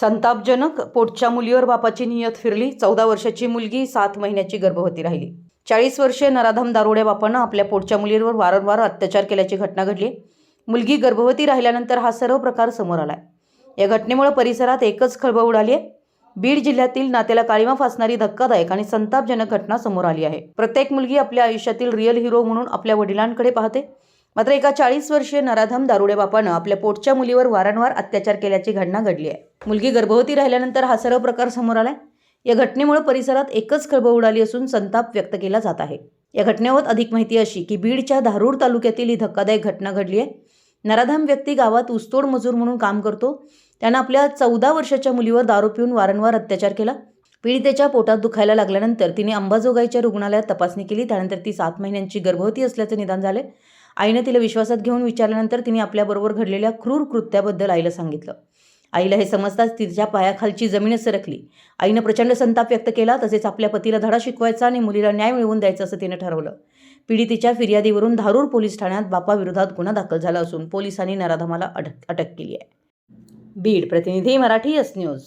संतापजनक पोटच्या मुलीवर बापाची नियत फिरली चौदा वर्षाची मुलगी सात महिन्याची गर्भवती राहिली. चाळीस वर्षे नराधम दारोड्या बापानं आपल्या पोटच्या मुलीवर वारंवार अत्याचार केल्याची घटना घडली. मुलगी गर्भवती राहिल्यानंतर हा सर्व प्रकार समोर आलाय. या घटनेमुळे परिसरात एकच खळबळ उडाली आहे. बीड जिल्ह्यातील नात्याला काळीमा फासणारी धक्कादायक आणि संतापजनक घटना समोर आली आहे. प्रत्येक मुलगी आपल्या आयुष्यातील रिअल हिरो म्हणून आपल्या वडिलांकडे पाहते. मात्र एका चाळीस वर्षीय नराधम दारुडे बापानं आपल्या पोटच्या मुलीवर वारंवार अत्याचार केल्याची घटना घडली आहे. मुलगी गर्भवती राहिल्यानंतर हा सर्व प्रकार समोर आलाय. या घटनेमुळे परिसरात एकच खळबळ उडाली असून संताप व्यक्त केला जात आहे. या घटनेवर अधिक माहिती अशी की बीडच्या धारूर तालुक्यातील ही धक्कादायक घटना घडली आहे. नराधम व्यक्ती गावात ऊसतोड मजूर म्हणून काम करतो. त्यानं आपल्या चौदा वर्षाच्या मुलीवर दारू पिऊन वारंवार अत्याचार केला. पीडितेच्या पोटात दुखायला लागल्यानंतर तिने अंबाजोगाईच्या रुग्णालयात तपासणी केली. त्यानंतर ती सात महिन्यांची गर्भवती असल्याचं निदान झाले आईने तिला विश्वासात घेऊन विचारल्यानंतर तिने आपल्याबरोबर घडलेल्या क्रूर कृत्याबद्दल आईला सांगितलं. आईला हे समजताच तिच्या पायाखालची जमीनच सरकली. आईनं प्रचंड संताप व्यक्त केला तसेच आपल्या पतीला धडा शिकवायचा आणि मुलीला न्याय मिळवून द्यायचं असं तिने ठरवलं. पीडितीच्या फिर्यादीवरून धारूर पोलीस ठाण्यात बापाविरोधात गुन्हा दाखल झाला असून पोलिसांनी नराधमाला अटक अटक केली आहे. बीड प्रतिनिधी मराठी एस न्यूज.